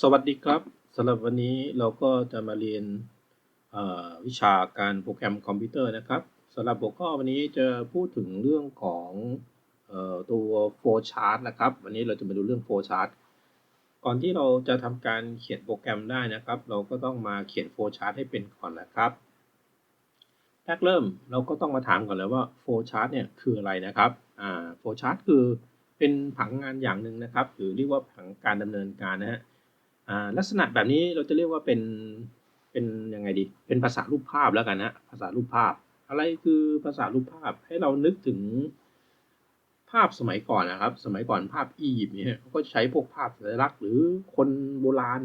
สวัสดีครับสำหรับวันนี้เราก็จะมาเรียนวิชาการโปรแกรมคอมพิวเตอร์นะครับสำหรับหัวข้อวันนี้จะพูดถึงเรื่องของอตัว flow chart นะครับ วันนี้เราจะมาดูเรื่อง flow chart ก่อนที่เราจะทำการเขียนโปรแกรมได้นะครับ เราก็ต้องมาเขียน flow chart ให้เป็นก่อนนะครับแรกเริ่มเราก็ต้องมาถามก่อนเลยว่า flow chart เนี่ยคืออะไรนะครับอ่า flow chart คือ เป็นผังงานอย่างหนึ่งนะครับ หรือเรียกว่าผังการดำเนินการนะฮะลักษณะแบบนี้เราจะเรียกว่าเป็นเป็นยังไงดี เป็นภาษารูปภาพแล้วกันนะภาษารูปภาพ อะไรคือภาษารูปภาพให้เรานึกถึงภาพสมัยก่อนนะครับ สมัยก่อนภาพอียิปต์เนี่ยเขาก็ใช้พวกภาพสัญลักษณ์ หรือคนโบราณ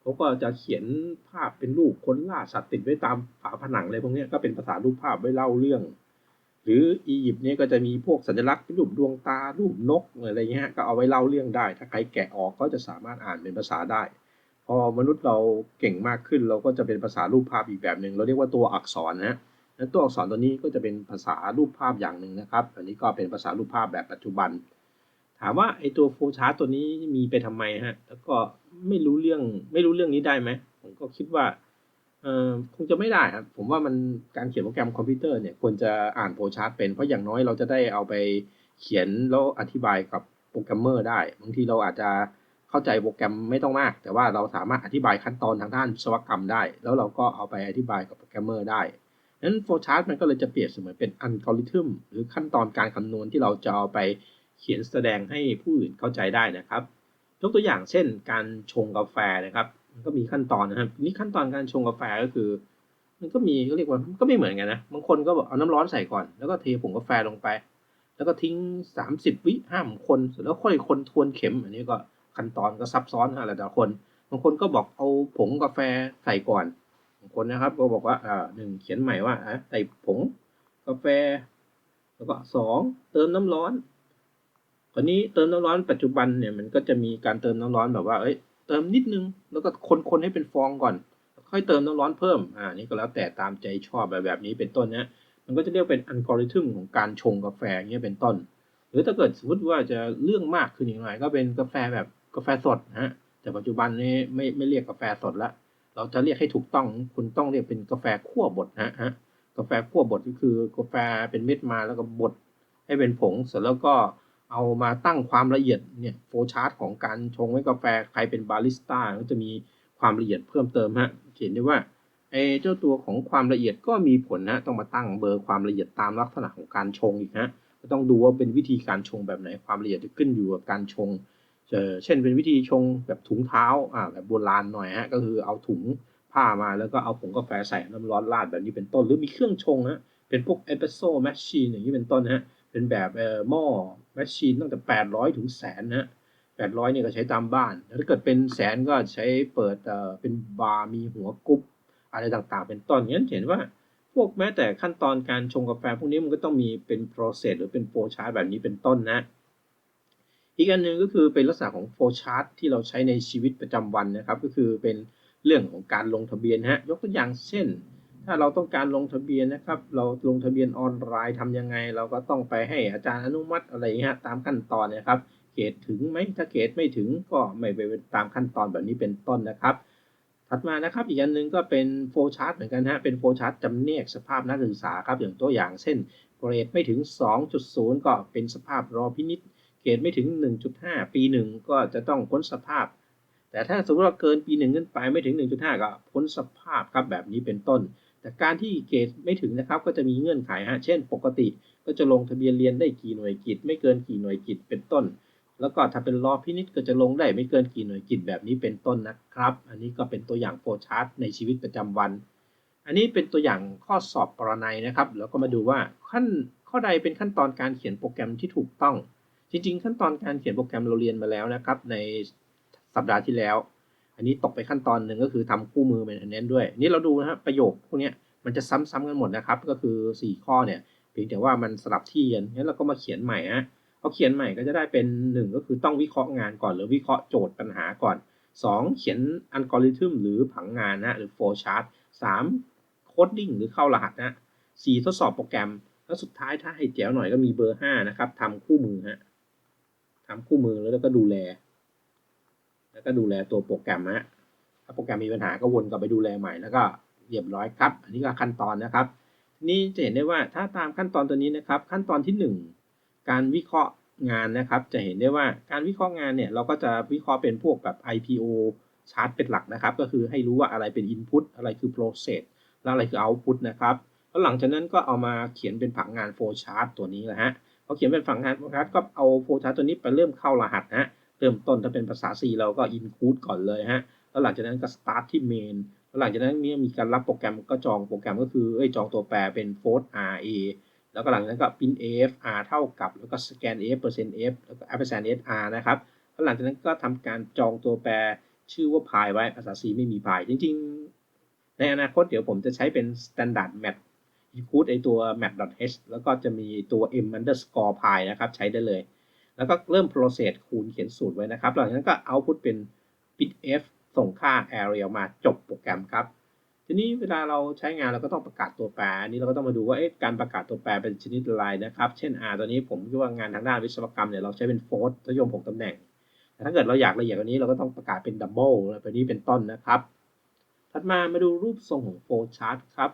เขาก็จะเขียนภาพเป็นรูปคนล่าสัตว์ติดไว้ตามฝาผนังอะไรพวกนี้ก็เป็นภาษารูปภาพไว้เล่าเรื่อง หรืออียิปต์เนี่ยก็จะมีพวกสัญลักษณ์รูปดวงตารูปนกอะไรเงี้ยก็เอาไว้เล่าเรื่องได้ ถ้าใครแกะออกก็จะสามารถอ่านเป็นภาษาได้ พอมนุษย์เราเก่งมากขึ้น เราก็จะเป็นภาษารูปภาพอีกแบบหนึ่งเราเรียกว่าตัวอักษรนะนั้นตัวอักษรตัวนี้ก็จะเป็นภาษารูปภาพอย่างหนึ่งนะครับ อันนี้ก็เป็นภาษารูปภาพแบบปัจจุบัน ถามว่าไอตัวโฟชาร์ตตัวนี้มีไปทำไมฮะแล้วก็ไม่รู้เรื่องไม่รู้เรื่องนี้ได้ไหมผมก็คิดว่า เออคงจะไม่ได้ครับผมว่ามันการเขียนโปรแกรมคอมพิวเตอร์เนี่ยควรจะอ่านโฟชาร์ตเป็นเพราะอย่างน้อยเราจะได้เอาไปเขียนแล้วอธิบายกับโปรแกรมเมอร์ได้บางทีเราอาจจะเข้าใจโปรแกรมไม่ต้องมาก แต่ว่าเราสามารถอธิบายขั้นตอนทางด้านวิศวกรรมได้ แล้วเราก็เอาไปอธิบายกับโปรแกรมเมอร์ได้นั้นโฟชาร์ตมันก็เลยจะเปรียบเสมือนเป็นอัลกอริทึมหรือขั้นตอนการคำนวณที่เราจะเอาไปเขียนแสดงให้ผู้อื่นเข้าใจได้นะครับยกตัวอย่างเช่น การชงกาแฟนะครับ ก็มีขั้นตอนนะครับนี่ขั้นตอนการชงกาแฟก็คือ มันก็มีก็เรียกว่าก็ไม่เหมือนกันนะบางคนก็บอกเอาน้ำร้อนใส่ก่อนแล้วก็เทผงกาแฟลงไป แล้วก็ทิ้ง 30 วิห้ามคนเสร็จแล้วค่อยคนทวนเข็ม อันนี้ก็ขั้นตอนก็ซับซ้อนนะแต่ละคน บางคนก็บอกเอาผงกาแฟใส่ก่อนบางคนนะครับ ก็บอกว่าอ่าหนึ่งเขียนใหม่ว่าอะใส่ผงกาแฟ แล้วก็สองเติมน้ำร้อนคราวนี้เติมน้ำร้อนปัจจุบันเนี่ยมันก็จะมีการเติมน้ำร้อนแบบว่าเอ้ย เติมนิดนึง แล้วก็คนๆให้เป็นฟองก่อน ค่อยเติมน้ำร้อนเพิ่ม อ่า นี่ก็แล้วแต่ตามใจชอบแบบแบบนี้เป็นต้นนะมันก็จะเรียกเป็นอัลกอริทึมของการชงกาแฟเงี้ยเป็นต้น หรือถ้าเกิดสมมติว่าจะเรื่องมากขึ้นอีกหน่อยก็เป็นกาแฟแบบกาแฟสดนะฮะ แต่ปัจจุบันนี้ไม่ไม่เรียกกาแฟสดละ เราจะเรียกให้ถูกต้อง คุณต้องเรียกเป็นกาแฟคั่วบดนะฮะ กาแฟคั่วบดก็คือกาแฟเป็นเม็ดมาแล้วก็บดให้เป็นผง เสร็จแล้วก็ เอามาตั้งความละเอียดเนี่ยโฟชาร์ตของการชงให้กาแฟใครเป็นบาริสต้าก็จะมีความละเอียดเพิ่มเติมฮะเห็นได้ว่าไอ้เจ้าตัวของความละเอียดก็มีผลนะต้องมาตั้งเบอร์ความละเอียดตามลักษณะของการชงอีกฮะก็ต้องดูว่าเป็นวิธีการชงแบบไหนความละเอียดจะขึ้นอยู่กับการชงเช่นเป็นวิธีชงแบบถุงเท้าอ่าแบบโบราณหน่อยฮะก็คือเอาถุงผ้ามาแล้วก็เอาผงกาแฟใส่น้ำร้อนราดแบบนี้เป็นต้น หรือมีเครื่องชงฮะเป็นพวกเอสเปรสโซ่แมชชีนอย่างนี้เป็นต้นฮะ เป็นแบบเอ่อหม้อแมชชีนตั้งแต่แปดร้อยถึงแสนนะฮะแปดร้อยเนี่ยก็ใช้ตามบ้านถ้าเกิดเป็นแสนก็ใช้เปิดเอ่อเป็นบาร์มีหัวกุ๊บอะไรต่างๆ เป็นต้นงั้นเห็นว่าพวกแม้แต่ขั้นตอนการชงกาแฟพวกนี้มันก็ต้องมีเป็น process หรือเป็น flow chart แบบนี้เป็นต้นนะ อีกอันหนึ่งก็คือเป็นลักษณะของ flow chart ที่เราใช้ในชีวิตประจำวันนะครับ ก็คือเป็นเรื่องของการลงทะเบียนฮะยกตัวอย่างเช่น ถ้าเราต้องการลงทะเบียนนะครับ เราลงทะเบียนออนไลน์ทำยังไง เราก็ต้องไปให้อาจารย์อนุมัติอะไรอย่างเงี้ยตามขั้นตอนนะครับเกรดถึงไหมถ้าเกรดไม่ถึงก็ไม่ไปตามขั้นตอนแบบนี้เป็นต้นนะครับ ถัดมานะครับอีกอันหนึ่งก็เป็นโฟชาร์ตเหมือนกันฮะเป็นโฟชาร์ตจำแนกสภาพนักศึกษาครับอย่างตัวอย่างเช่นเกรดไม่ถึง 2.0 ก็เป็นสภาพรอพินิษเกรดไม่ถึง 1.5 ปี 1 ก็จะต้องพ้นสภาพ แต่ถ้าสมมติว่าเกินปี1ขึ้นไปไม่ถึง 1.5 ก็พ้นสภาพครับแบบนี้เป็นต้น แต่การที่เกรดไม่ถึงนะครับ ก็จะมีเงื่อนไขฮะ เช่น ปกติก็จะลงทะเบียนเรียนได้กี่หน่วยกิจ ไม่เกินกี่หน่วยกิจเป็นต้น แล้วก็ถ้าเป็นรอพินิษก็จะลงได้ไม่เกินกี่หน่วยกิจแบบนี้เป็นต้นนะครับ อันนี้ก็เป็นตัวอย่างโฟชาร์ตในชีวิตประจำวัน อันนี้เป็นตัวอย่างข้อสอบปรนัยนะครับ แล้วก็มาดูว่าขั้นข้อใดเป็นขั้นตอนการเขียนโปรแกรมที่ถูกต้อง จริง ๆ ขั้นตอนการเขียนโปรแกรมเราเรียนมาแล้วนะครับ ในสัปดาห์ที่แล้ว อันนี้ตกไปขั้นตอนหนึ่งก็คือทำคู่มือเป็นอันนี้ด้วย นี่เราดูนะครับประโยคพวกนี้มันจะซ้ำๆกันหมดนะครับ ก็คือ 4 ข้อเนี่ยเพียงแต่ว่ามันสลับที่กันงั้นเราก็มาเขียนใหม่ฮะพอเขียนใหม่ก็จะได้เป็น 1 ก็คือต้องวิเคราะห์งานก่อน หรือวิเคราะห์โจทย์ปัญหาก่อน 2 เขียนอัลกอริทึมหรือผังงานนะหรือ flow chart 3โคดดิ้งหรือเข้ารหัสนะ4ทดสอบโปรแกรม แล้วสุดท้ายถ้าให้แจ๋วหน่อยก็มีเบอร์5นะครับทำคู่มือฮะทำคู่มือแล้วก็ดูแล ก็ดูแลตัวโปรแกรมฮะถ้าโปรแกรมมีปัญหาก็วนกลับไปดูแลใหม่แล้วก็เรียบร้อยครับ อันนี้ก็ขั้นตอนนะครับ นี่จะเห็นได้ว่าถ้าตามขั้นตอนตัวนี้นะครับ ขั้นตอนที่ 1 การวิเคราะห์งานนะครับ จะเห็นได้ว่าการวิเคราะห์งานเนี่ยเราก็จะวิเคราะห์เป็นพวกแบบ IPO ชาร์ตเป็นหลักนะครับ ก็คือให้รู้ว่าอะไรเป็น Input อะไรคือ Process แล้วอะไรคือ Output นะครับแล้วหลังจากนั้นก็เอามาเขียนเป็นผังงาน Flow Chart ตัวนี้แหละฮะพอเขียนเป็นผังงาน Flow Chart ก็เอา Flow Chart ตัวนี้ไปเริ่มเข้ารหัสฮะ ริ่มต้นถ้าเป็นภาษา C เราก็ include ก่อนเลยฮะ แล้วหลังจากนั้นก็ start ที่ main แล้วหลังจากนั้นมีมีการรับโปรแกรมก็จองโปรแกรมก็คือเอ้ยจองตัวแปรเป็น float RA แล้วก็หลังจากนั้นก็ print f r เท่ากับ แล้วก็ scan f percent f แล้วก็ percent sr นะครับแล้วหลังจากนั้นก็ทำการจองตัวแปรชื่อว่า pi ไว้ภาษา C ไม่มี pi จริง ๆ ในอนาคตเดี๋ยวผมจะใช้เป็น standard map include ไอตัว map.h แล้วก็จะมีตัว m underscore pi นะครับ ใช้ได้เลย แล้วก็เริ่ม process คูณเขียนสูตรไว้นะครับหลังจากนั้นก็ output เป็น printf ส่งค่า array ออกมาจบโปรแกรมครับ ทีนี้เวลาเราใช้งานเราก็ต้องประกาศตัวแปรนี้เราก็ต้องมาดูว่าการประกาศตัวแปรเป็นชนิดอะไรนะครับ เช่น R ตัวนี้ผมคิดว่างานทางด้านวิศวกรรมเนี่ยเราใช้เป็น float ทศยม6ตำแหน่ง แต่ถ้าเกิดเราอยากละเอียดกว่านี้เราก็ต้องประกาศเป็น double แบบนี้เป็นต้นนะครับ ถัดมามาดูรูปทรงของ flow chart ครับ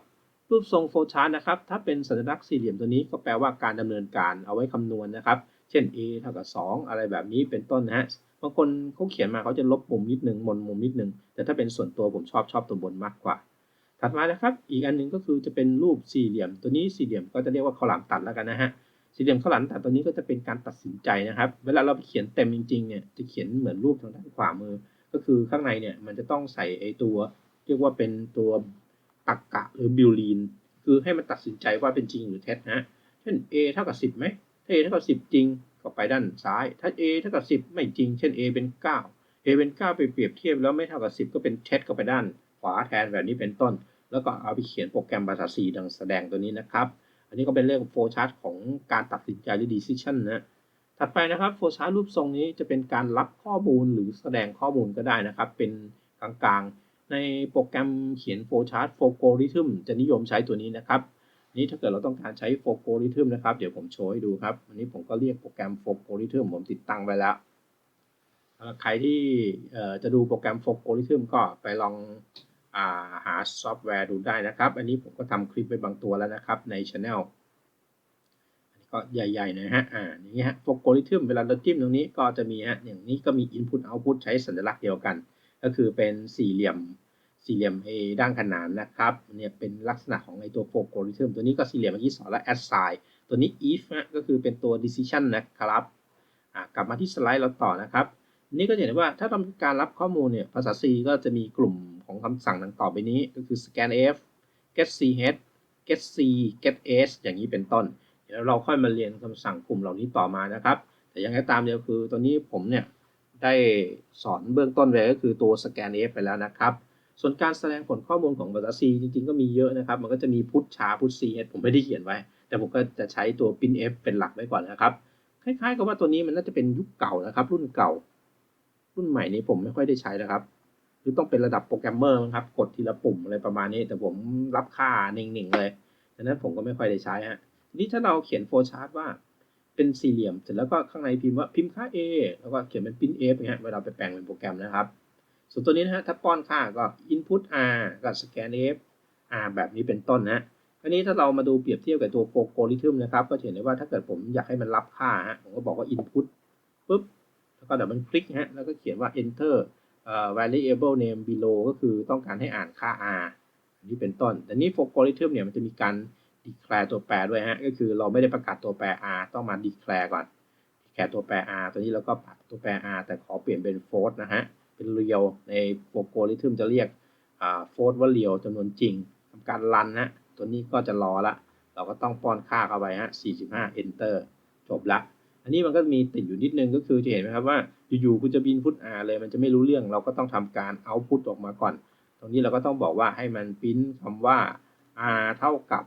รูปทรง flow chart นะครับ ถ้าเป็นสัญลักษณ์สี่เหลี่ยมตัวนี้ก็แปลว่าการดำเนินการเอาไว้คำนวณนะครับ เช่น a เท่ากับ 2 อะไรแบบนี้เป็นต้นนะฮะบางคนเขาเขียนมาเขาจะลบมุมนิดนึงมนมุมนิดนึง แต่ถ้าเป็นส่วนตัวผมชอบชอบตัวบนมากกว่า ถัดมานะครับ อีกอันหนึงก็คือจะเป็นรูปสี่เหลี่ยม ตัวนี้สี่เหลี่ยมก็จะเรียกว่าข้าวหลามตัดแล้วกันนะฮะสี่เหลี่ยมข้าวหลามตัดตัวนี้ก็จะเป็นการตัดสินใจนะครับ เวลาเราไปเขียนเต็มจริงๆเนี่ยจะเขียนเหมือนรูปทางด้านขวามือ ก็คือข้างในเนี่ยมันจะต้องใส่ไอตัว เรียกว่าเป็นตัวตรรกะหรือบิลลีนคือให้มันตัดสินใจว่าเป็นจริงหรือเท็จนะเช่น a เท่ากับ 10ไหม a เท่ากับ10 จริงก็ไปด้านซ้าย ถ้า a เท่ากับ10 ไม่จริง เช่น a เป็น 9 a เป็น 9 ไปเปรียบเทียบแล้วไม่เท่ากับ 10 ก็เป็นเท็จก็ไปด้านขวาแทนแบบนี้เป็นต้น แล้วก็เอาไปเขียนโปรแกรมภาษา C ดังแสดงตัวนี้นะครับ อันนี้ก็เป็นเรื่องโฟชาร์ตของการตัดสินใจหรือ decision นะถัดไปนะครับโฟชาร์ตรูปทรงนี้จะเป็นการรับข้อมูลหรือแสดงข้อมูลก็ได้นะครับ เป็นกลางๆ ในโปรแกรมเขียนโฟชาร์ตโฟล์โกริทึมจะนิยมใช้ตัวนี้นะครับ นี้ถ้าเกิดเราต้องการใช้โฟล์โกริทึมนะครับ เดี๋ยวผมโชว์ให้ดูครับ วันนี้ผมก็เรียกโปรแกรมโฟล์โกริทึมผมติดตั้งไว้แล้ว ใครที่จะดูโปรแกรมโฟล์โกริทึมก็ไปลองอาหาซอฟต์แวร์ดูได้นะครับ อันนี้ผมก็ทำคลิปไปบางตัวแล้วนะครับในช anel อันนี้ก็ใหญ่ๆนะฮะ อ่า อย่างนี้ฮะโฟล์โกริทึมเวลาเราจิ้มตรงนี้ก็จะมีฮะ อย่างนี้ก็มี input output ใช้สัญลักษณ์เดียวกัน ก็คือเป็นสี่เหลี่ยม สี่เหลี่ยมเอด้านขนานนะครับเนี่ยเป็นลักษณะของไอตัวโฟล์โกริทึมตัวนี้ก็สี่เหลี่ยมเมื่อกี้สอนแล้ว assign ตัวนี้ if นะก็คือเป็นตัว decision นะครับกลับมาที่สไลด์เราต่อนะครับ นี่ก็จะเห็นว่าถ้าทำการรับข้อมูลเนี่ยภาษา C ก็จะมีกลุ่มของคำสั่งดังต่อไปนี้ก็คือ scanf get ch get c get s อย่างนี้เป็นต้น เดี๋ยวเราค่อยมาเรียนคำสั่งกลุ่มเหล่านี้ต่อมานะครับ แต่ยังไงตามเดียวคือตัวนี้ผมเนี่ยได้สอนเบื้องต้นไว้ก็คือตัว scanf ไปแล้วนะครับ ส่วนการแสดงผลข้อมูลของภาษา C จริงๆ ก็มีเยอะนะครับ มันก็จะมีพุทชาพุท c h ผมไม่ได้เขียนไว้ แต่ผมก็จะใช้ตัว printf เป็นหลักไว้ก่อนนะครับ คล้ายๆ กับว่าตัวนี้มันน่าจะเป็นยุคเก่านะครับ รุ่นเก่า รุ่นใหม่นี้ผมไม่ค่อยได้ใช้นะครับ หรือต้องเป็นระดับโปรแกรมเมอร์ครับ กดทีละปุ่มอะไรประมาณนี้ แต่ผมรับค่าหนิ่งๆ เลยดังนั้นผมก็ไม่ค่อยได้ใช้ฮะ ทีนี้ถ้าเราเขียนโฟล์ชาร์ตว่าเป็นสี่เหลี่ยม เสร็จแล้วก็ข้างในพิมพ์ว่าพิมพ์ค่า A แล้วก็เขียนเป็น print f นะฮะเวลาไปแปลงเป็นโปรแกรมนะครับ ส่วนตัวนี้นะฮะถ้าป้อนค่าก็ input r กับ scan f r แบบนี้เป็นต้นนะอันนี้ถ้าเรามาดูเปรียบเทียบกับตัวโฟล์โกริทึมนะครับ ก็เห็นได้ว่าถ้าเกิดผมอยากให้มันรับค่าฮะผมก็บอกว่า input ปุ๊บ แล้วก็เดี๋ยวมันคลิกฮะแล้วก็เขียนว่า enter variable name below ก็คือต้องการให้อ่านค่า r อันนี้เป็นต้น แต่นี่ for algorithm เนี่ยมันจะมีการ declare ตัวแปรด้วยฮะ ก็คือเราไม่ได้ประกาศตัวแปร r ต้องมา declare ก่อน declare ตัวแปร r ตัวนี้เราก็ปักตัวแปร r แต่ขอเปลี่ยนเป็น float นะฮะ เป็น real ใน for algorithm จะเรียกอ่า float ว่า real จำนวนจริงทำการรันฮะตัวนี้ก็จะรอละเราก็ต้องป้อนค่าเข้าไปฮะ45 enter จบละอันนี้มันก็มีติดอยู่นิดนึงก็คือจะเห็นไหมครับว่าอยู่ๆคุณจะบินพุท R เลยมันจะไม่รู้เรื่อง เราก็ต้องทำการเอาพุทออกมาก่อน ตรงนี้เราก็ต้องบอกว่าให้มันพิมพ์คำว่า R เท่ากับ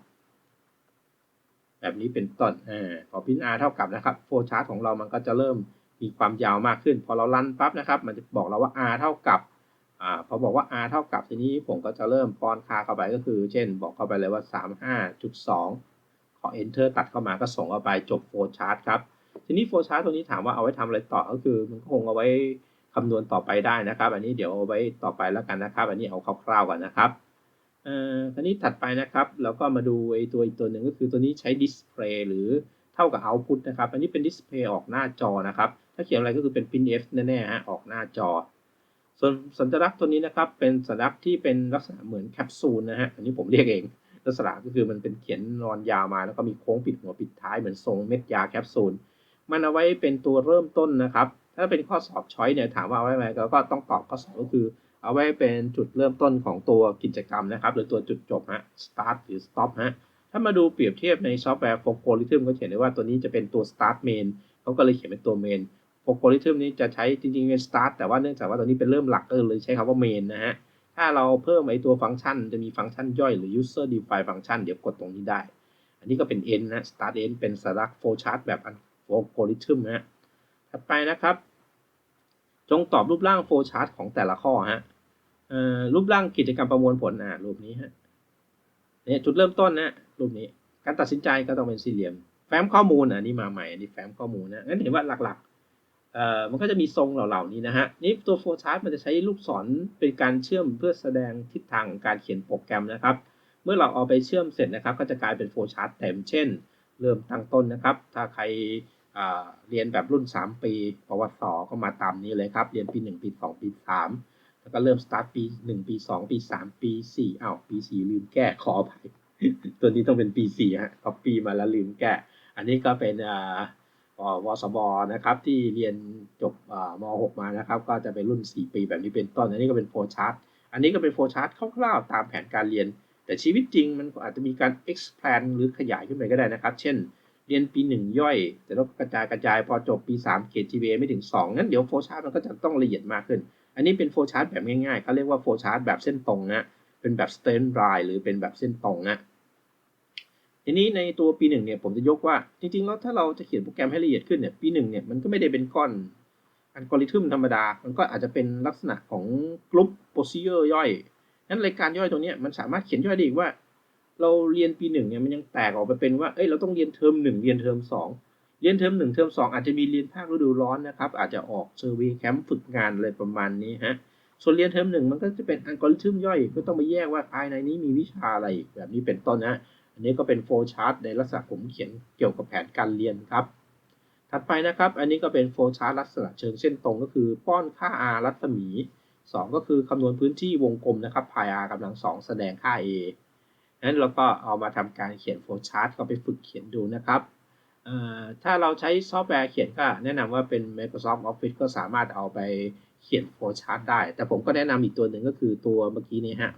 แบบนี้เป็นต้นอพอพิมพ์ R เท่ากับนะครับโฟชาร์ตของเรามันก็จะเริ่ม มีความยาวมากขึ้น พอเราลันปั๊บนะครับ มันจะบอกเราว่า R เท่ากับอ่าพอบอกว่า R เท่ากับทีนี้ผมก็จะเริ่มป้อนค่าเข้าไปก็คือ เช่น บอกเข้าไปเลยว่า 35.2 ขอ enter ตัดเข้ามาก็ส่งเข้าไปจบโฟชาร์ตครับทีนี้โฟล์ชาร์ตตัวนี้ถามว่าเอาไว้ทำอะไรต่อก็คือ มันคงเอาไว้คำนวณต่อไปได้นะครับ อันนี้เดี๋ยวเอาไว้ต่อไปแล้วกันนะครับ อันนี้เอาคร่าวๆก่อนนะครับเอ่อคราวนี้ถัดไปนะครับเราก็มาดูไอ้ตัวอีกตัวหนึ่งก็คือตัวนี้ใช้ดิสเพลย์หรือเท่ากับ output นะครับ อันนี้เป็นดิสเพลย์ออกหน้าจอนะครับ ถ้าเขียนอะไรก็คือเป็น pin F แน่ๆฮะออกหน้าจอ ส่วนสัญลักษณ์ตัวนี้นะครับ เป็นสัญลักษณ์ที่เป็นลักษณะเหมือนแคปซูลนะฮะอันนี้ผมเรียกเองลักษณะก็คือมันเป็นเขียนนอนยาวมา แล้วก็มีโค้งปิดหัวปิดท้ายเหมือนทรงเม็ดยาแคปซูลมันเอาไว้เป็นตัวเริ่มต้นนะครับ ถ้าเป็นข้อสอบช้อยเนี่ยถามว่าเอาไว้ไหมเราก็ต้องตอบข้อสอบก็คือ เอาไว้เป็นจุดเริ่มต้นของตัวกิจกรรมนะครับ หรือตัวจุดจบฮะ start หรือ stop ฮะถ้ามาดูเปรียบเทียบในซอฟต์แวร์ f o c o l i t h m ก็เขียนได้ว่าตัวนี้จะเป็นตัว start main เขาก็เลยเขียนเป็นตัว main f o c o l i t h m นี้จะใช้จริงๆเป็น start แต่ว่าเนื่องจากว่าตัวนี้เป็นเริ่มหลักก็เลยใช้คำว่า main นะฮะ ถ้าเราเพิ่มไอตัวฟังก์ชันจะมีฟังก์ชันย่อยหรือ user defined function เดี๋ยวกดตรงนี้ได้ อันนี้ก็เป็น end นะ start end เป็นสลัก flow chart แบบ algorithm นะฮะถัดไปนะครับ จงตอบรูปร่าง flow chart ของแต่ละข้อฮะรูปร่างกิจกรรมประมวลผลอ่ารูปนี้ฮะเนี่ยจุดเริ่มต้นนะรูปนี้การตัดสินใจก็ต้องเป็นสี่เหลี่ยม แฟ้มข้อมูลอะนี่มาใหม่อันนี้แฟ้มข้อมูลนะงั้นเห็นว่าหลักๆ เอ่อมันก็จะมีทรงเหล่านี้นะฮะนี่ตัว flow chart มันจะใช้ลูกศรเป็นการเชื่อมเพื่อแสดงทิศทางของการเขียนโปรแกรมนะครับ เมื่อเราเอาไปเชื่อมเสร็จนะครับ ก็จะกลายเป็น flow chart เต็มเช่น เริ่มตั้งต้นนะครับ ถ้าใครเรียนแบบรุ่น 3 ปีปวสก็มาตามนี้เลยครับ เรียนปี 1 ปี 2 ปี 3 แล้วก็เริ่มสตาร์ทปี 1 ปี 2 ปี 3 ปี 4อ้าวปี 4 ลืมแก้ขออภัยตัวนี้ต้องเป็นปี4ฮะคอปปีมาแล้วลืมแก้ อันนี้ก็เป็นอ่า วสบนะครับ ที่เรียนจบม .6 มานะครับ ก็จะเป็นรุ่น 4 ปีแบบนี้เป็นต้น อันนี้ก็เป็นโฟชาร์ตอันนี้ก็เป็นโฟชาร์ตคร่าวๆตามแผนการเรียน แต่ชีวิตจริงมันอาจจะมีการ expand หรือขยายขึ้นไปก็ได้นะครับ เช่น เรียนปี 1 ย่อย แต่แล้วกระจายกระจายพอจบปี 3เกรด GPA ไม่ถึง 2 งั้นเดี๋ยวโฟชาร์ตมันก็จะต้องละเอียดมากขึ้น อันนี้เป็นโฟชาร์ตแบบง่ายๆเขาเรียกว่าโฟชาร์ตแบบเส้นตรงนะเป็นแบบ straight line หรือเป็นแบบเส้นตรงนะ ทีนี้ในตัวปีหนึ่งเนี่ยผมจะยกว่า จริงๆ แล้วถ้าเราจะเขียนโปรแกรมให้ละเอียดขึ้นเนี่ยปีหนึ่งเนี่ยมันก็ไม่ได้เป็นก้อนอัลกอริทึมธรรมดา มันก็อาจจะเป็นลักษณะของกลุ่มโปรซีเจอร์ย่อยนั้นรายการย่อยตรงนี้มันสามารถเขียนย่อยได้อีกว่า เราเรียนปีหนึ่งเนี่ยมันยังแตกออกไปเป็นว่าเอ้ยเราต้องเรียนเทอมหนึ่งเรียนเทอมสองเรียนเทอมหนึ่งเทอมสองอาจจะมีเรียนภาคฤดูร้อนนะครับ อาจจะออกเซอร์วีแคมป์ฝึกงานอะไรประมาณนี้ฮะส่วนเรียนเทอมหนึ่งมันก็จะเป็นอัลกอริทึมย่อยก็ต้องไปแยกว่าภายในนี้มีวิชาอะไรแบบนี้เป็นต้นนะ อันนี้ก็เป็นโฟล์ชาร์ตในลักษณะผมเขียนเกี่ยวกับแผนการเรียนครับ ถัดไปนะครับ อันนี้ก็เป็นโฟล์ชาร์ตลักษณะเชิงเส้นตรงก็คือป้อนค่า r รัศมี 2 ก็คือคำนวณพื้นที่วงกลมนะครับพาย r กำลัง 2 แสดงค่า a นั้นเราก็เอามาทำการเขียนโฟล์ชาร์ตก็ไปฝึกเขียนดูนะครับถ้าเราใช้ซอฟต์แวร์เขียนก็แนะนำว่าเป็น Microsoft Office ก็สามารถเอาไปเขียนโฟล์ชาร์ตได้ แต่ผมก็แนะนำอีกตัวหนึ่งก็คือตัวเมื่อกี้นี้ฮะ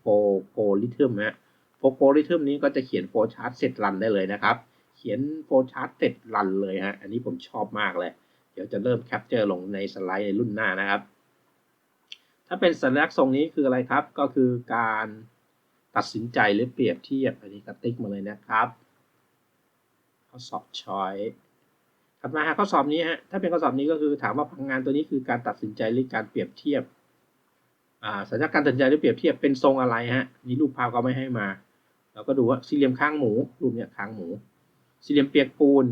โฟโกลิทึมฮะ โฟโกลิทึมนี้ก็จะเขียนโฟล์ชาร์ตเสร็จรันได้เลยนะครับ เขียนโฟล์ชาร์ตเสร็จรันเลยฮะ อันนี้ผมชอบมากเลย เดี๋ยวจะเริ่มแคปเจอร์ลงในสไลด์ในรุ่นหน้านะครับ ถ้าเป็นสัญลักษณ์ทรงนี้คืออะไรครับ ก็คือการตัดสินใจหรือเปรียบเทียบอันนี้ก็ติ๊กมาเลยนะครับข้อสอบช้อยถัดมาข้อสอบนี้ฮะ ถ้าเป็นข้อสอบนี้ก็คือถามว่าพลังงานตัวนี้คือการตัดสินใจหรือการเปรียบเทียบอ่าสัญญาการตัดสินใจหรือเปรียบเทียบเป็นทรงอะไรฮะมีรูปภาพก็ไม่ให้มา เราก็ดูว่าสี่เหลี่ยมข้างหมูรูปเนี้ยข้างหมู สี่เหลี่ยมเปียกปูน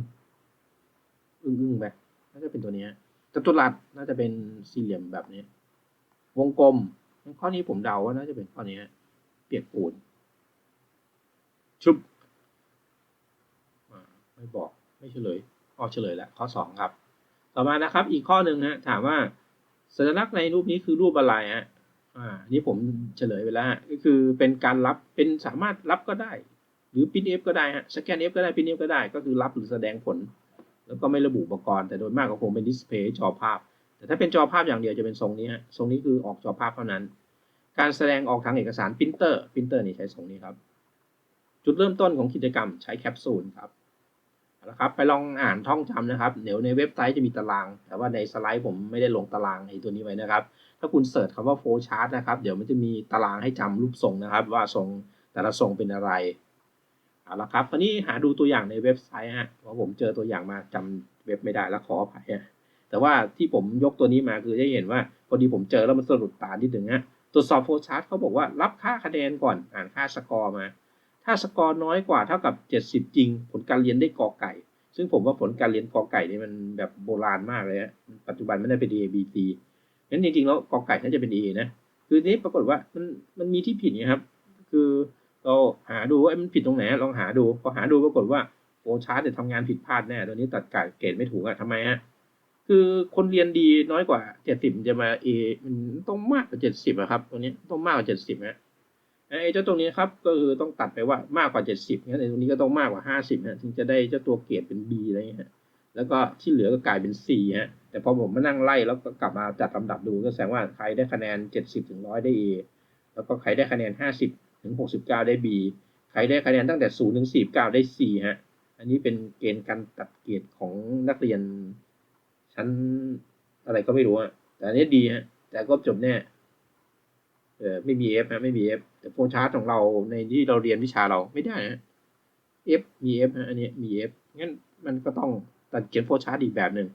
อึ้งๆไปน่าจะเป็นตัวนี้จัตุรัสน่าจะเป็นสี่เหลี่ยมแบบนี้ วงกลมข้อนี้ผมเดาว่าน่าจะเป็นข้อนี้เปียกปูน ชุบไม่บอกไม่เฉลยอ๋อเฉลยแล้วข้อสองครับ ต่อมานะครับ อีกข้อหนึ่งฮะถามว่าสัญลักษณ์ในรูปนี้คือรูปอะไรฮะ อ่านี่ผมเฉลยไปแล้วก็คือเป็นการรับเป็นสามารถรับก็ได้ หรือพิมพ์ F ก็ได้ฮะสแกน F ก็ได้พิมพ์ F ก็ได้ ก็คือรับหรือแสดงผล แล้วก็ไม่ระบุอุปกรณ์แต่โดยมากก็คงเป็นดิสเพย์จอภาพ แต่ถ้าเป็นจอภาพอย่างเดียวจะเป็นทรงนี้ฮะทรงนี้คือออกจอภาพเท่านั้น การแสดงออกทางเอกสารพิมพ์เตอร์พิมพ์เตอร์นี่ใช้ทรงนี้ครับ จุดเริ่มต้นของกิจกรรมใช้แคปซูลครับ นะครับ ไปลองอ่านท่องจำนะครับ เดี๋ยวในเว็บไซต์จะมีตาราง แต่ว่าในสไลด์ผมไม่ได้ลงตารางไอ้ตัวนี้ไว้นะครับ ถ้าคุณเสิร์ชคำว่าโฟลชาร์ตนะครับ เดี๋ยวมันจะมีตารางให้จำรูปทรงนะครับ ว่าทรงแต่ละทรงเป็นอะไรเอาละครับตอนนี้หาดูตัวอย่างในเว็บไซต์ฮะเพราะผมเจอตัวอย่างมาจำเว็บไม่ได้แล้วขออภัยแต่ว่าที่ผมยกตัวนี้มาคือจะเห็นว่าพอดีผมเจอแล้วมันสะดุดตานิดหนึ่งฮะตรวจสอบโฟลชาร์ตเขาบอกว่ารับค่าคะแนนก่อนอ่านค่าสกอร์มา ถ้าสกอร์น้อยกว่าเท่ากับ 70 จริง ผลการเรียนได้กอไก่ ซึ่งผมว่าผลการเรียนกอไก่นี่มันแบบโบราณมากเลยฮะปัจจุบันไม่ได้เป็น A B C งั้นจริงๆแล้วกอไก่น่าจะเป็น A นะ คือนี้ปรากฏว่ามันมันมีที่ผิดไงครับ คือเราหาดูว่ามันผิดตรงไหนลองหาดูพอหาดูปรากฏว่าโฟชาร์ตเนี่ยทำงานผิดพลาดแน่ตัวนี้ตัดกาเกรดไม่ถูกอะทำไมฮะคือคนเรียนดีน้อยกว่าเจ็ดสิบจะมา A มันต้องมากกว่าเจ็ดสิบอะครับตัวนี้ต้องมากกว่าเจ็ดสิบฮะ ไอ้เจ้าตรงนี้ครับก็คือต้องตัดไปว่ามากกว่าเจ็ดสิบงั้นไอ้ตรงนี้ก็ต้องมากกว่าห้าสิบฮะถึงจะได้เจ้าตัวเกรดเป็น B อะไรเงี้ยฮะแล้วก็ที่เหลือก็กลายเป็น C ฮะแต่พอผมมานั่งไล่แล้วก็กลับมาจัดลำดับดูก็แสดงว่าใครได้คะแนนเจ็ดสิบถึงร้อยได้ A แล้วก็ใครได้คะแนนห้าสิบถึงหกสิบเก้าได้ B ใครได้คะแนนตั้งแต่ศูนย์ถึงสี่เก้าได้ C ฮะอันนี้เป็นเกณฑ์การตัดเกรดของนักเรียน ชั้นอะไรก็ไม่รู้อะแต่อันนี้ดีฮะแต่ก็จบแน่เออไม่มี F ฮะไม่มี F แต่โฟชาร์ตของเราในที่เราเรียนวิชาเราไม่ได้ฮะ F มี F ฮะอันนี้มี F งั้นมันก็ต้องตัดเขียนโฟชาร์ตอีกแบบหนึ่ง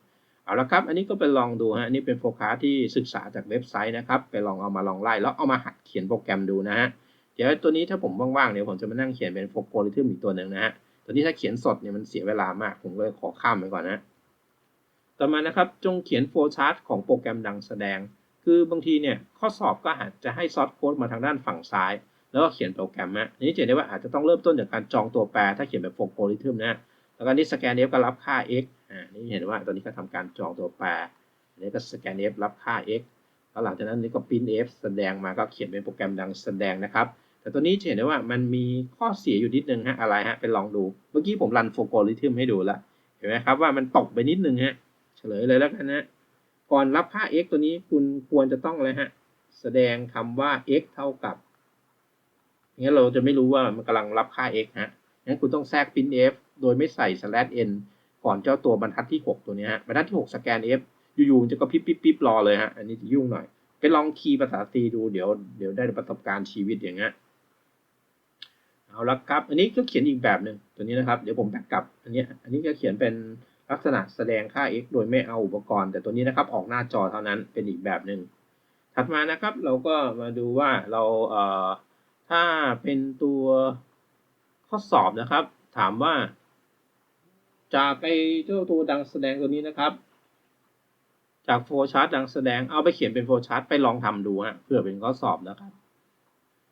เอาละครับ อันนี้ก็ไปลองดูฮะ อันนี้เป็นโฟกัสที่ศึกษาจากเว็บไซต์นะครับ ไปลองเอามาลองไล่ แล้วเอามาหัดเขียนโปรแกรมดูนะฮะ เดี๋ยวตัวนี้ถ้าผมว่างๆเดี๋ยวผมจะมานั่งเขียนเป็นโฟกัสลิทึมอีกตัวหนึ่งนะฮะ ตัวนี้ถ้าเขียนสดเนี่ยมันเสียเวลามาก ผมเลยขอข้ามไปก่อนนะ ต่อมานะครับ จงเขียนโฟล์ชาร์ตของโปรแกรมดังแสดง คือบางทีเนี่ยข้อสอบก็อาจจะให้ซอสโค้ดมาทางด้านฝั่งซ้าย แล้วก็เขียนโปรแกรมนะนี้จะเห็นได้ว่าอาจจะต้องเริ่มต้นจากการจองตัวแปร ถ้าเขียนแบบโฟกัสลิทึมนะแล้วก็นี่สแกน f ก็รับค่า x อ่านี่เห็นว่าตอนนี้ก็ทำการจองตัวแปรอันนี้ก็สแกน f รับค่า x แล้วหลังจากนั้นนี่ก็พิมพ์ f แสดงมาก็เขียนเป็นโปรแกรมดังแสดงนะครับ แต่ตัวนี้จะเห็นได้ว่ามันมีข้อเสียอยู่นิดนึงฮะอะไรฮะไปลองดู เมื่อกี้ผมรันโฟกัสลิทึมให้ดูแล้วเห็นไหมครับว่ามันตกไปนิดนึงฮะเฉลยเลยแล้วกันนะ ก่อนรับค่า x ตัวนี้คุณควรจะต้องอะไรฮะ แสดงคำว่า x เท่ากับงั้นเราจะไม่รู้ว่ามันกำลังรับค่า x ฮะงั้นคุณต้องแทรก print f โดยไม่ใส่ slash n ก่อนเจ้าตัวบรรทัดที่ 6 ตัวนี้ฮะ บรรทัดที่ 6 สแกน f อยู่ๆจะก็พิบปิ๊บปิ๊บรอเลยฮะ อันนี้จะยุ่งหน่อย ไปลองคีย์ภาษา C ดู เดี๋ยวเดี๋ยวได้ประสบการณ์ชีวิตอย่างเงี้ย เอาละครับ อันนี้ก็เขียนอีกแบบหนึ่งตัวนี้นะครับ เดี๋ยวผมแบกกลับ อันนี้ อันนี้ก็เขียนเป็น ลักษณะแสดงค่า x โดยไม่เอาอุปกรณ์ แต่ตัวนี้นะครับออกหน้าจอเท่านั้นเป็นอีกแบบหนึ่งถัดมานะครับเราก็มาดูว่าเราเอ่อถ้าเป็นตัวข้อสอบนะครับ ถามว่า จากไอเจ้าตัวดังแสดงตัวนี้นะครับ จากโฟล์ชาร์ตดังแสดงเอาไปเขียนเป็นโฟล์ชาร์ตไปลองทำดูฮะเพื่อเป็นข้อสอบนะครับ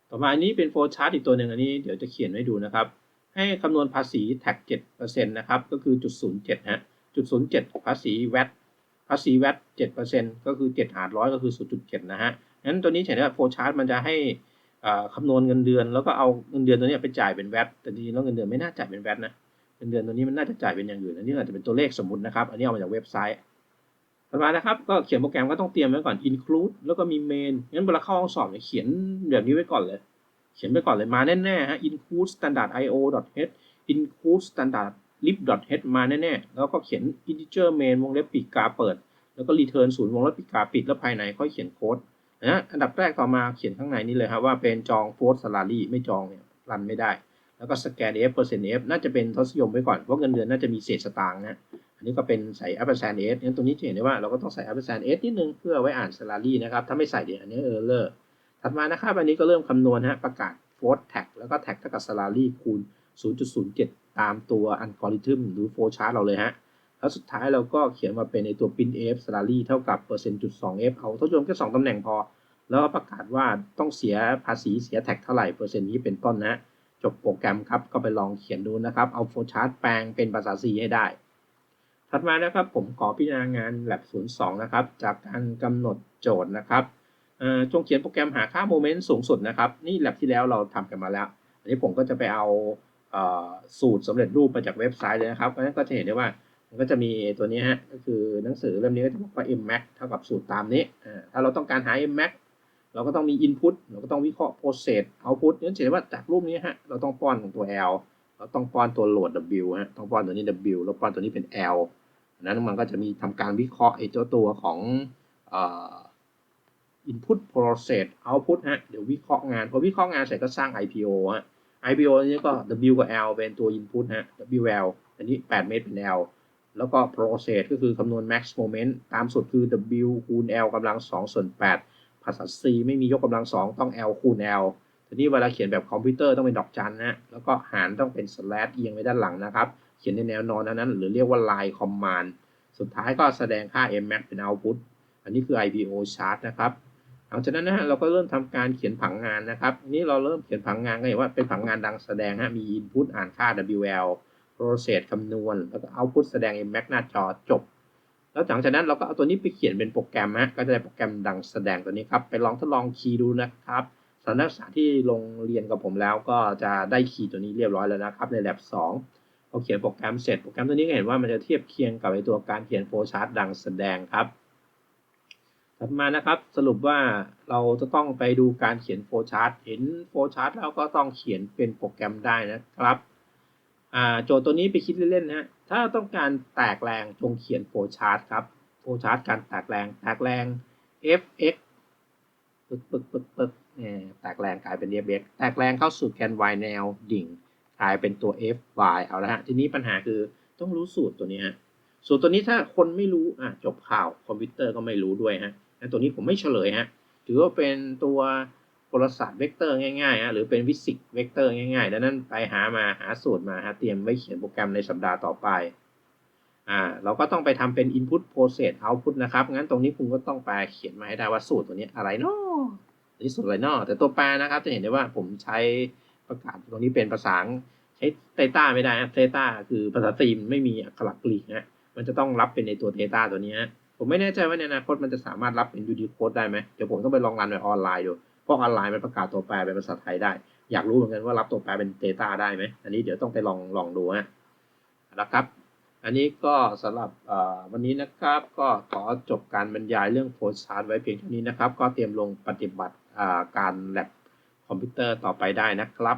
ต่อมาอันนี้เป็นโฟล์ชาร์ตอีกตัวหนึ่งอันนี้เดี๋ยวจะเขียนไว้ดูนะครับ ให้คำนวณภาษีแท็ก7%นะครับ ก็คือจุด07ฮะจุด07 ภาษีแวตภาษีแวต7%ก็คือ 7 หารร้อยก็คือ 0.7 นะฮะงั้นตัวนี้เห็นว่าโฟชาร์ตมันจะให้คำนวณเงินเดือน แล้วก็เอาเงินเดือนตัวนี้ไปจ่ายเป็นแวตแต่จริงๆแล้วเงินเดือนไม่น่าจ่ายเป็นแวตนะเงินเดือนตัวนี้มันน่าจะจ่ายเป็นอย่างอื่นอันนี้อาจจะเป็นตัวเลขสมมตินะครับ อันนี้เอามาจากเว็บไซต์ต่อมานะครับ ก็เขียนโปรแกรมก็ต้องเตรียมไว้ก่อน include แล้วก็มี main งั้นเวลาเข้าห้องสอบเนี่ยเขียนแบบนี้ไว้ก่อนเลย เขียนไปก่อนเลยมาแน่ๆฮะ include standard io h include standard lib h มาแน่ๆ แล้วก็เขียน integer main วงเล็บปีกกาเปิด แล้วก็ return ศูนย์วงเล็บปีกกาปิด แล้วภายในค่อยเขียนโค้ดนะอันดับแรกต่อมาเขียนข้างในนี้เลยครับว่าเป็นจอง force salary ไม่จองเนี่ยรันไม่ได้ แล้วก็สแกน f percent f น่าจะเป็นทศนิยมไว้ก่อนเพราะเงินเดือนน่าจะมีเศษสตางค์นะอันนี้ก็เป็นใส่ ampersand s งั้นตรงนี้จะเห็นได้ว่าเราก็ต้องใส่ ampersand s นิดนึงเพื่อไว้อ่าน salary นะครับถ้าไม่ใส่เดี๋ยวอันนี้ error ถัดมานะครับ อันนี้ก็เริ่มคำนวณฮะ ประกาศ force tag แล้วก็ tag เท่ากับ salary คูณ 0.07 ตามตัว algorithm หรือ flow chart เราเลยฮะ แล้วสุดท้ายเราก็เขียนมาเป็นในตัว print f salary เท่ากับ percent จุด2 f เอาทศนิยมแค่2ตำแหน่งพอ แล้วก็ประกาศว่าต้องเสียภาษีเสีย tag เท่าไหร่เปอร์เซ็นต์นี้เป็นต้นนะจบโปรแกรมครับก็ไปลองเขียนดูนะครับเอา flow chart แปลงเป็นภาษา C ให้ได้ถัดมานะครับผมขอพิจารณางาน lab 02 นะครับ จากการกำหนดโจทย์นะครับ จงเขียนโปรแกรมหาค่าโมเมนต์สูงสุดนะครับ นี่ lab ที่แล้วเราทำกันมาแล้ว อันนี้ผมก็จะไปเอาสูตรสำเร็จรูปมาจากเว็บไซต์เลยนะครับเพราะฉะนั้นก็จะเห็นได้ว่ามันก็จะมีตัวนี้ฮะ ก็คือหนังสือเล่มนี้ก็จะบอกว่า mmax เท่ากับสูตรตามนี้ ถ้าเราต้องการหา mmax เราก็ต้องมี input เราก็ต้องวิเคราะห์ process output นั่นเห็นว่าจากรูปนี้ฮะ เราต้องป้อนของตัว L เราต้องป้อนตัวโหลด W ฮะ ต้องป้อนตัวนี้ W แล้วป้อนตัวนี้เป็น L นั้นมันก็จะมีทำการวิเคราะห์ไอ้เจ้าตัวของเออ input process output ฮะเดี๋ยววิเคราะห์งาน พอวิเคราะห์งานเสร็จก็สร้าง IPO ฮะ IPO นี้ก็ W กับ L เป็นตัว input ฮะ WL อันนี้ 8 เมตรเป็น L แล้วก็ process ก็คือคำนวณ max moment ตามสุดคือ W คูณ L กำลัง2ส่วน8ภาษา C ไม่มียกกำลัง 2 ต้อง L คูณ L ทีนี้เวลาเขียนแบบคอมพิวเตอร์ต้องเป็นดอกจันนะแล้วก็หารต้องเป็น slash เอียงไว้ด้านหลังนะครับ เขียนในแนวนอนนั้น หรือเรียกว่า line command สุดท้ายก็แสดงค่า mmax เป็น output อันนี้คือ IPO chart นะครับ ลังจากนั้นนะฮะเราก็เริ่มทำการเขียนผังงานนะครับนี่เราเริ่มเขียนผังงานก็เห็นว่าเป็นผังงานดังแสดงฮะมี input อ่านค่า WL process คำนวณ แล้วก็ output แสดง Mac หน้าจอจบ แล้วหลังจากนั้นเราก็เอาตัวนี้ไปเขียนเป็นโปรแกรมฮะก็จะได้โปรแกรมดังแสดงตัวนี้ครับไปลองทดลองคีย์ดูนะครับสำหรับนักศึกษาที่ลงเรียนกับผมแล้วก็จะได้คีย์ตัวนี้เรียบร้อยแล้วนะครับใน lab 2พอเขียนโปรแกรมเสร็จโปรแกรมตัวนี้ก็เห็นว่ามันจะเทียบเคียงกับไอตัวการเขียนโฟล์ชาร์ตดังแสดงครับ ถัดมานะครับสรุปว่าเราจะต้องไปดูการเขียนโฟชาร์ตเห็นโฟชาร์ตแล้วก็ต้องเขียนเป็นโปรแกรมได้นะครับโจทย์ตัวนี้ไปคิดเล่นๆนะถ้าต้องการแตกแรงจงเขียนโฟชาร์ตครับโฟชาร์ตการแตกแรงแตกแรง fx ปึ๊กปึ๊กปึ๊กปึกเนี่ยแตกแรงกลายเป็น fx แตกแรงเข้าสู่แกน y แนวดิ่งกลายเป็นตัว fy เอาละฮะทีนี้ปัญหาคือต้องรู้สูตรตัวนี้ฮะสูตรตัวนี้ถ้าคนไม่รู้อะจบข่าวคอมพิวเตอร์ก็ไม่รู้ด้วยฮะ ตัวนี้ผมไม่เฉลยฮะถือว่าเป็นตัวโหราศาสตร์เวกเตอร์ง่ายๆฮะหรือเป็นฟิสิกส์เวกเตอร์ง่ายๆดังนั้นไปหามาหาสูตรมาฮะเตรียมไว้เขียนโปรแกรมในสัปดาห์ต่อไปอ่าเราก็ต้องไปทำเป็น input process output นะครับ งั้นตรงนี้คุณก็ต้องไปเขียนมาให้ได้ว่าสูตรตัวนี้อะไรเนาะนี่สูตรอะไรเนาะแต่ตัวแปรนะครับจะเห็นได้ว่าผมใช้ประกาศตรงนี้เป็นภาษาใช้เทต้าไม่ได้นะเทต้าคือภาษาจีนไม่มีอักขระกรีกนะมันจะต้องรับเป็นในตัวเทต้าตัวนี้ฮะ ผมไม่แน่ใจว่าในอนาคตมันจะสามารถรับเป็นยูดีโคดได้ไหมเดี๋ยวผมต้องไปลองรันในออนไลน์ดูเพราะออนไลน์มันประกาศตัวแปรเป็นภาษาไทยได้ อยากรู้เหมือนกันว่ารับตัวแปรเป็นเทต้าได้ไหมอันนี้เดี๋ยวต้องไปลองลองดูฮะนะครับ อันนี้ก็สำหรับวันนี้นะครับ ก็ขอจบการบรรยายเรื่องโฟล์ชาร์ตไว้เพียงเท่านี้นะครับ ก็เตรียมลงปฏิบัติการแลบคอมพิวเตอร์ต่อไปได้นะครับ